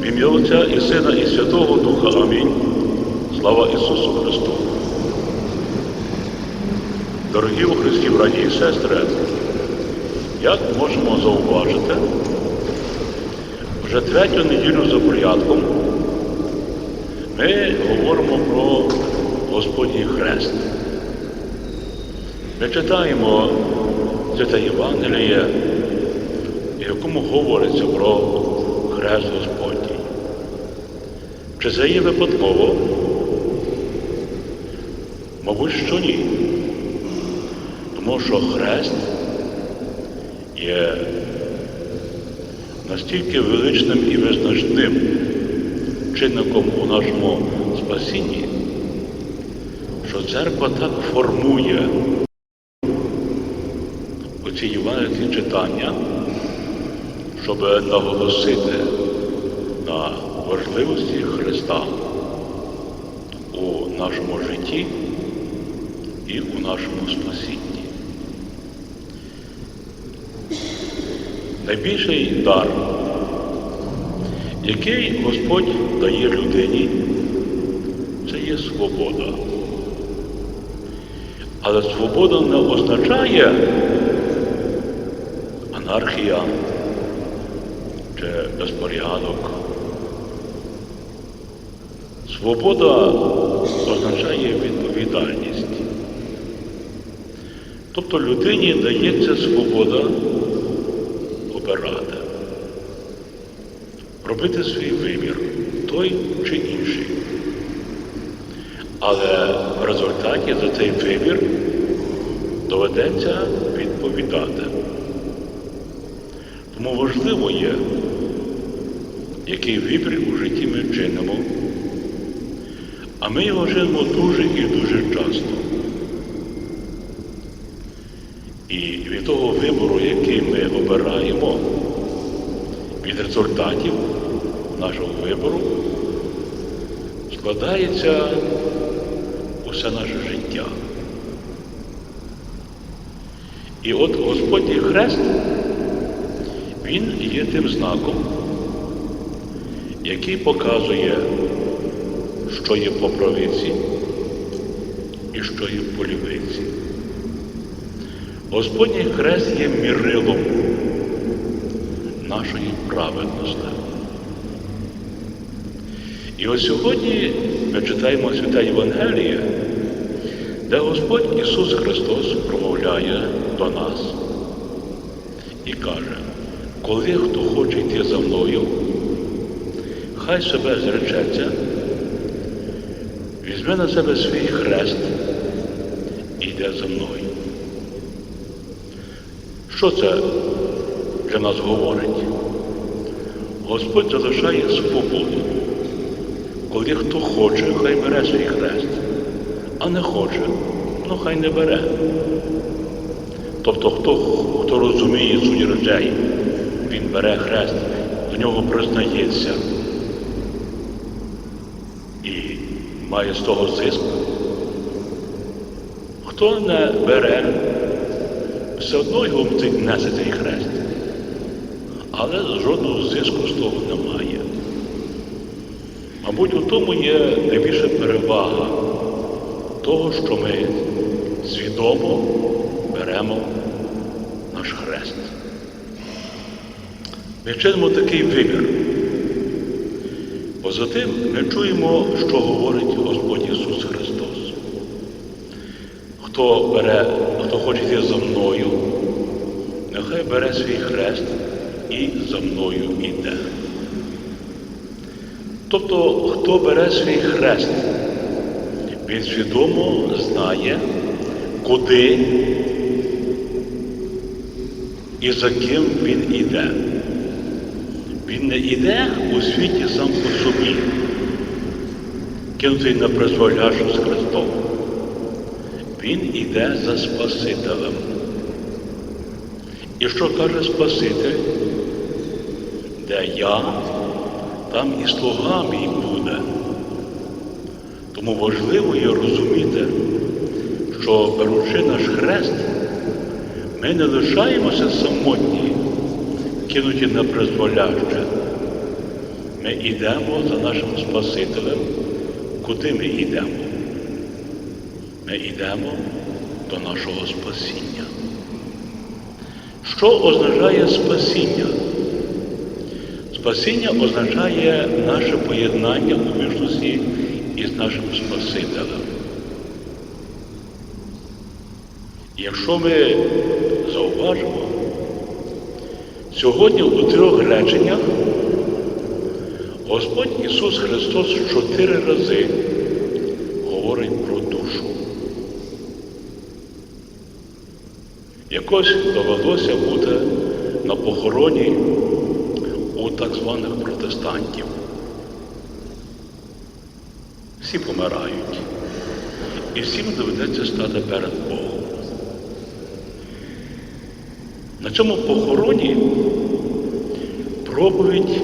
В ім'я Отця і Сина, і Святого Духа. Амінь. Слава Ісусу Христу. Дорогі у Христі, браті і сестри, як можемо зауважити, вже третю неділю за порядком ми говоримо про Господній Хрест. Ми читаємо це Євангеліє, в якому говориться про Хрест Господній. Чи це є випадково? Мабуть, що ні. Тому що хрест є настільки величним і визначним чинником у нашому спасінні, що церква так формує оці євангельські читання, щоб наголосити на важливості Христа у нашому житті і у нашому спасінні. Найбільший дар, який Господь дає людині, це є свобода. Але свобода не означає анархія чи безпорядок. Свобода означає відповідальність. Тобто людині дається свобода обирати, робити свій вибір, той чи інший. Але в результаті за цей вибір доведеться відповідати. Тому важливо є, який вибір у житті ми чинимо, а ми його чинимо дуже і дуже часто. І від того вибору, який ми обираємо, від результатів нашого вибору, складається усе наше життя. І от Господній Хрест, Він є тим знаком, який показує, що є по правиці і що є по лівиці. Господній хрест є мірилом нашої праведності. І ось сьогодні ми читаємо Святе Євангеліє, де Господь Ісус Христос промовляє до нас і каже, коли хто хоче йти за мною, хай себе зречеться, візьме на себе свій хрест і йде за мною. Що це для нас говорить? Господь залишає свободу. Коли хто хоче, хай бере свій хрест, а не хоче, ну хай не бере. Тобто, хто, хто розуміє суть речей, він бере хрест, до нього признається і має з того зиск. Хто не бере, все одно його несе цей хрест. Але жодного зиску з того немає. Мабуть, у тому є найбільша перевага того, що ми свідомо беремо наш хрест. Ми чинимо такий вибір. Поза тим ми чуємо, що говорить Господь Ісус Христос. Хто бере, хто хоче йти за мною, нехай бере свій хрест і за мною йде. Тобто, хто бере свій хрест, він свідомо знає, куди і за ким він іде. Він не йде у світі сам по собі, кинутий на призволяшу з Христом. Він іде за Спасителем. І що каже Спаситель? Де я, там і слуга мій буде. Тому важливо є розуміти, що беручи наш хрест, ми не лишаємося самотні, кинуті на призволяще. ми йдемо за нашим Спасителем. Куди ми йдемо? Ми йдемо до нашого спасіння. Що означає спасіння? Спасіння означає наше поєднання у вічності із нашим Спасителем. Якщо ми зауважимо, сьогодні у трьох реченнях Господь Ісус Христос чотири рази говорить про душу. Якось довелося бути на похороні у так званих протестантів. Всі помирають. І всім доведеться стати перед Богом. На цьому похороні проповідь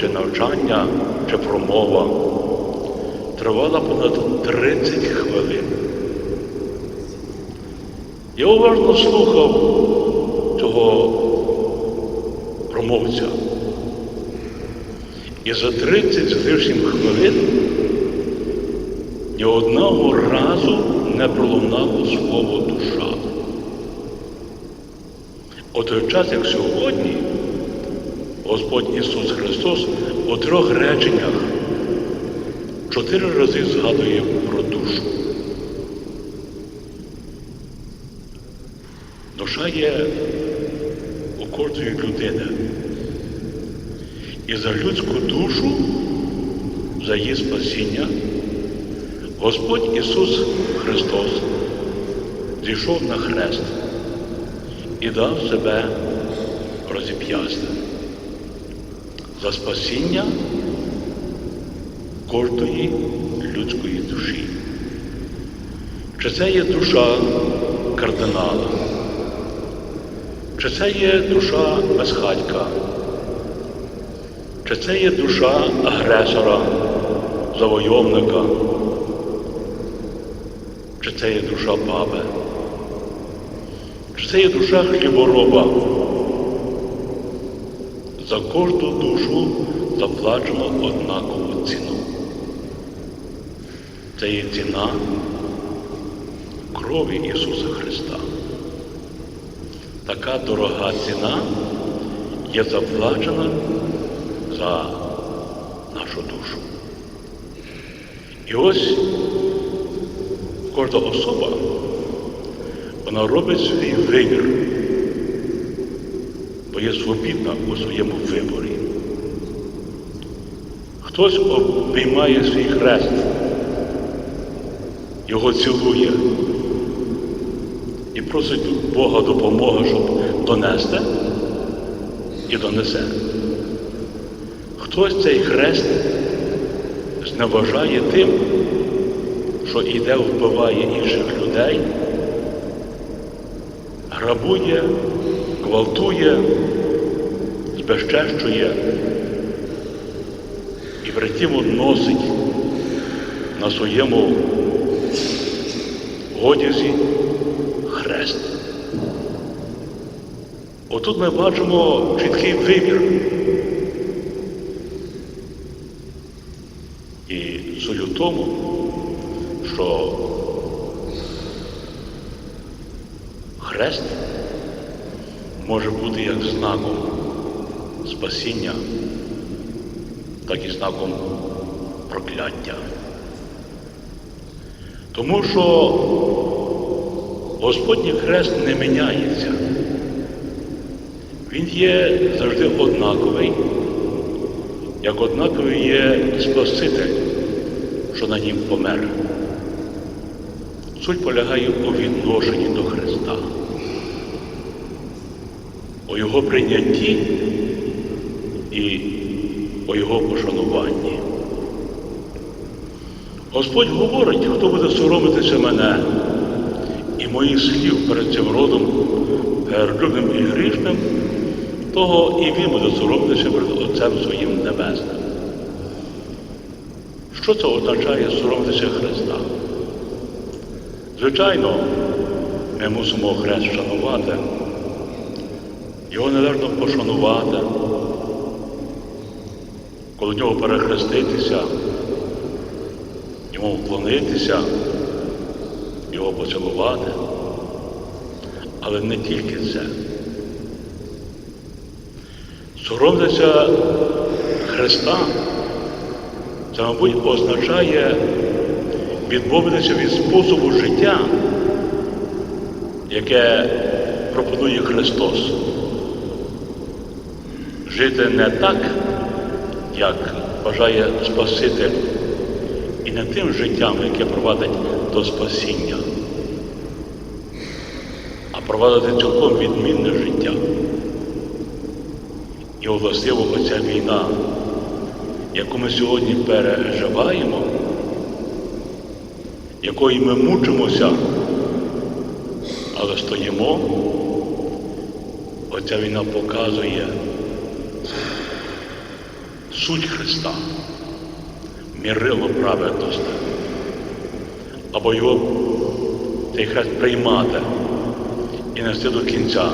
чи навчання, чи промова тривала понад 30 хвилин. Я уважно слухав цього промовця. І за 30 з лишнім хвилин ні одного разу не пролунало слово душа. У той час, як сьогодні, Господь Ісус Христос у трьох реченнях чотири рази згадує про душу. Душа є у кожної людини. І за людську душу, за її спасіння, Господь Ісус Христос зійшов на хрест і дав себе розіп'ясти за спасіння кожної людської душі. Чи це є душа кардинала? Чи це є душа безхатька? Чи це є душа агресора, завойовника? Чи це є душа баби? Це є душа хлібороба? За кожну душу заплачено однакову ціну. Це є ціна крові Ісуса Христа. Така дорога ціна є заплачена за нашу душу. І ось кожна особа, вона робить свій вибір, бо є свобідна у своєму виборі. Хтось обіймає свій хрест, його цілує і просить Бога допомоги, щоб донести і донесе. Хтось цей хрест зневажає тим, що іде, вбиває інших людей, грабує, гвалтує, збезчещує і при тім носить на своєму одязі хрест. Отут ми бачимо чіткий вибір. І у тому, що хрест може бути як знаком спасіння, так і знаком прокляття. Тому що Господній хрест не міняється. Він є завжди однаковий, як однаковий є Спаситель, що на нім помер. Суть полягає у відношенні до Христа, у Його прийнятті і у Його пошануванні. Господь говорить, хто буде соромитися мене і моїх слів перед цим родом, гердюним і грішним, того і він буде соромитися перед Отцем своїм Небесним. Що це означає соромитися Христа? Звичайно, ми мусимо Хрест шанувати, його належно пошанувати, коло нього перехреститися, йому вклонитися, його поцілувати. Але не тільки це. Соромитися Христа, це, мабуть, означає відмовитися від способу життя, яке пропонує Христос. Жити не так, як бажає Спаситель, і не тим життям, яке провадить до спасіння, а провадити цілком відмінне життя. І властиво оця війна, яку ми сьогодні переживаємо, якої ми мучимося, але стоїмо, оця війна показує суть Христа, мірило праведності, або його цей хрест приймати і нести до кінця,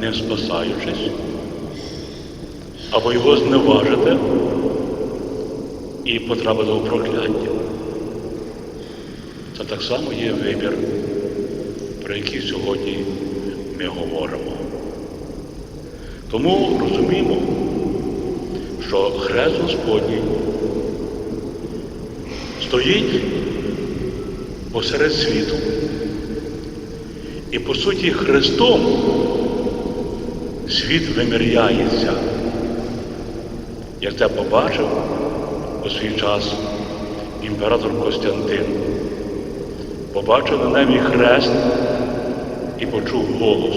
не спасаючись, або його зневажити і потрапити у прокляття. Це так само є вибір, про який сьогодні ми говоримо. Тому розуміємо, що хрест Господній стоїть посеред світу. І по суті Христом світ виміряється. Як це побачив у свій час імператор Костянтин, побачив на небі хрест і почув голос.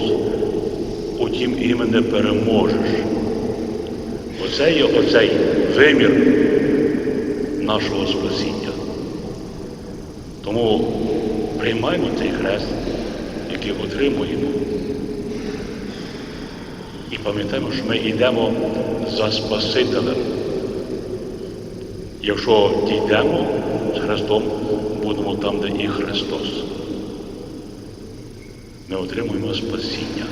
Утім імене переможеш. Оце є оцей вимір нашого спасіння. Тому приймаємо цей хрест, який отримуємо. І пам'ятаємо, що ми йдемо за Спасителем. Якщо дійдемо з Христом, будемо там, де і Христос. Ми отримуємо спасіння.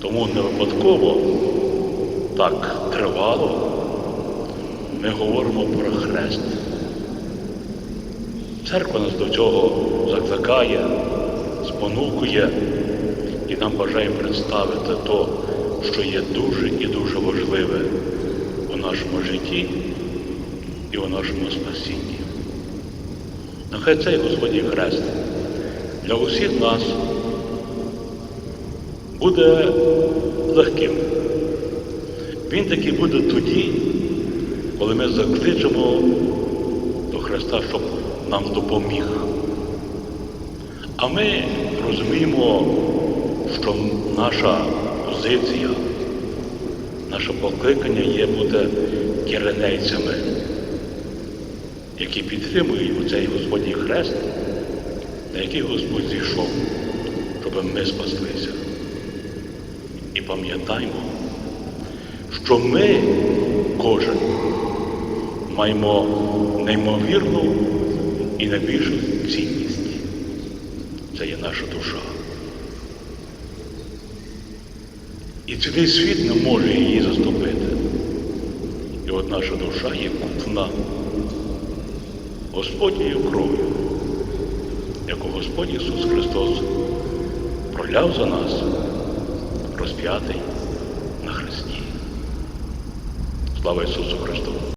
Тому не випадково так тривало ми говоримо про хрест. Церква нас до цього закликає, спонукує і нам бажає представити то, що є дуже і дуже важливе у нашому житті і у нашому спасінні. Нехай цей Господній хрест для усіх нас буде легким. Він таки буде тоді, коли ми закличемо до Христа, щоб нам допоміг. А ми розуміємо, що наша позиція, наше покликання є бути киренейцями, які підтримують оцей Господній хрест, на який Господь зійшов, щоб ми спаслися. І пам'ятаємо, що ми кожен маємо неймовірну і найбільшу цінність. Це є наша душа. І цілий світ не може її заступити. І от наша душа є купна Господньою кров'ю, яку Господь Ісус Христос проляв за нас, розп'ятий. Слава Ісусу Христу!